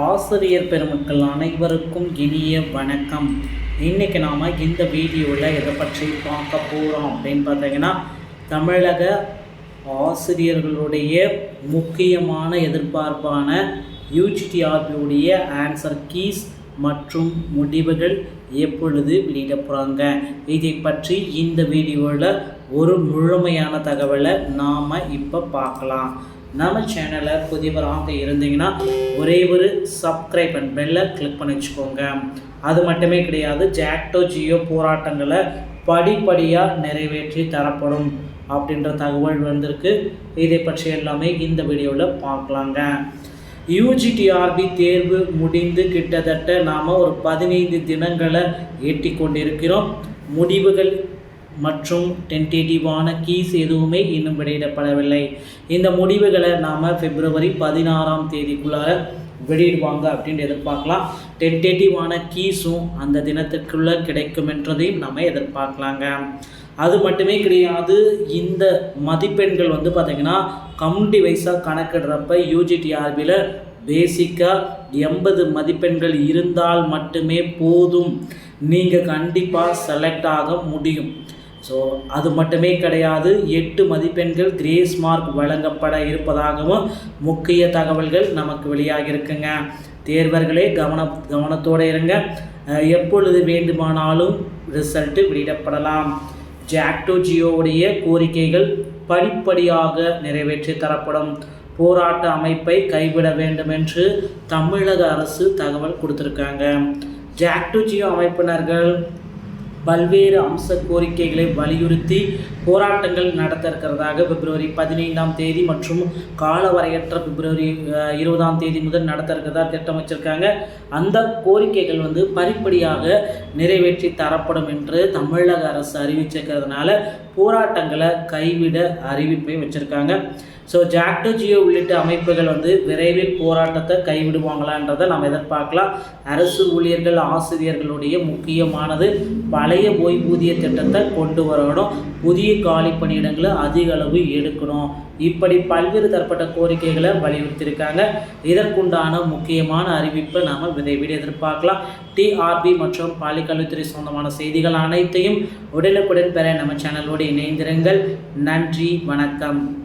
ஆசிரியர் பெருமக்கள் அனைவருக்கும் இனிய வணக்கம். இன்றைக்கி நாம் இந்த வீடியோவில் எதை பற்றி பார்க்க போகிறோம் அப்படின்னு பார்த்தீங்கன்னா தமிழக ஆசிரியர்களுடைய முக்கியமான எதிர்பார்ப்பான யூஜிடிஆர்பியுடைய ஆன்சர் கீஸ் மற்றும் முடிவுகள் எப்பொழுது வெளியிட போகிறாங்க இதை பற்றி இந்த வீடியோவில் ஒரு முழுமையான தகவலை நாம் இப்போ பார்க்கலாம். நம்ம சேனலை புதியவராக இருந்தீங்கன்னா ஒரே ஒரு சப்ஸ்கிரைப் அண்ட் பெல்லை கிளிக் பண்ணி வச்சுக்கோங்க. அது மட்டுமே கிடையாது ஜாக்டோ ஜியோ போராட்டங்களை படிப்படியாக நிறைவேற்றி தரப்படும் அப்படின்ற தகவல் வந்திருக்கு. இதை பற்றி எல்லாமே இந்த வீடியோவில் பார்க்கலாங்க. யூஜிடிஆர்பி தேர்வு முடிந்து கிட்டத்தட்ட நாம் ஒரு பதினைந்து தினங்களை எட்டி கொண்டிருக்கிறோம் முடிவுகள் மற்றும் டென்டேட்டிவான கீஸ் எதுவுமே இன்னும் வெளியிடப்படவில்லை. இந்த முடிவுகளை நாம் பிப்ரவரி பதினாறாம் தேதிக்குள்ளார வெளியிடுவாங்க அப்படின்னு எதிர்பார்க்கலாம். டென்டேட்டிவான கீஸும் அந்த தினத்துக்குள்ளே கிடைக்கும் என்றதையும் நம்ம எதிர்பார்க்கலாங்க. அது மட்டுமே கிடையாது இந்த மதிப்பெண்கள் வந்து பார்த்திங்கன்னா கம்யூனிட்டி வைஸாக கணக்கிடுறப்ப யூஜிடிஆர்பியில் பேசிக்காக எண்பது மதிப்பெண்கள் இருந்தால் மட்டுமே போதும். நீங்கள் கண்டிப்பாக செலக்ட் ஆக முடியும். ஸோ அது மட்டுமே கிடையாது எட்டு மதிப்பெண்கள் கிரேஸ் மார்க் வழங்கப்பட இருப்பதாகவும் முக்கிய தகவல்கள் நமக்கு வெளியாகி இருக்குங்க. தேர்வர்களே கவன கவனத்தோடு இருங்க. எப்பொழுது வேண்டுமானாலும் ரிசல்ட்டு வெளியிடப்படலாம். ஜாக்டோ ஜியோவுடைய கோரிக்கைகள் படிப்படியாக நிறைவேற்றி தரப்படும். போராட்ட அமைப்பை கைவிட வேண்டும் என்று தமிழக அரசு தகவல் கொடுத்துருக்காங்க. ஜாக்டோ ஜியோ அமைப்பினர்கள் பல்வேறு அம்ச கோரிக்கைகளை வலியுறுத்தி போராட்டங்கள் நடத்த இருக்கிறதாக பிப்ரவரி பதினைந்தாம் தேதி மற்றும் காலவரையற்ற பிப்ரவரி இருபதாம் தேதி முதல் நடத்த இருக்கிறதா திட்டம் வச்சிருக்காங்க அந்த கோரிக்கைகள் வந்து படிப்படியாக நிறைவேற்றி தரப்படும் என்று தமிழக அரசு அறிவிச்சிருக்கிறதுனால போராட்டங்களை கைவிட அறிவிப்பை வச்சுருக்காங்க. ஸோ ஜாக்டோ ஜியோ உள்ளிட்ட அமைப்புகள் வந்து விரைவில் போராட்டத்தை கைவிடுவாங்களான்றதை நாம் எதிர்பார்க்கலாம். அரசு ஊழியர்கள் ஆசிரியர்களுடைய முக்கியமானது பழைய ஓய்வூதிய திட்டத்தை கொண்டு வரணும். புதிய காலி பணியிடங்களை அதிக அளவு எடுக்கணும். இப்படி பல்வேறு தரப்பட்ட கோரிக்கைகளை வலியுறுத்தியிருக்காங்க. இதற்குண்டான முக்கியமான அறிவிப்பை நாம் விரைவில் எதிர்பார்க்கலாம். டிஆர்பி மற்றும் பள்ளிக்கல்வித்துறை சொந்தமான செய்திகள் அனைத்தையும் உடனுக்குடன் பெற நம்ம சேனலோடு இணைந்திருங்கள். நன்றி வணக்கம்.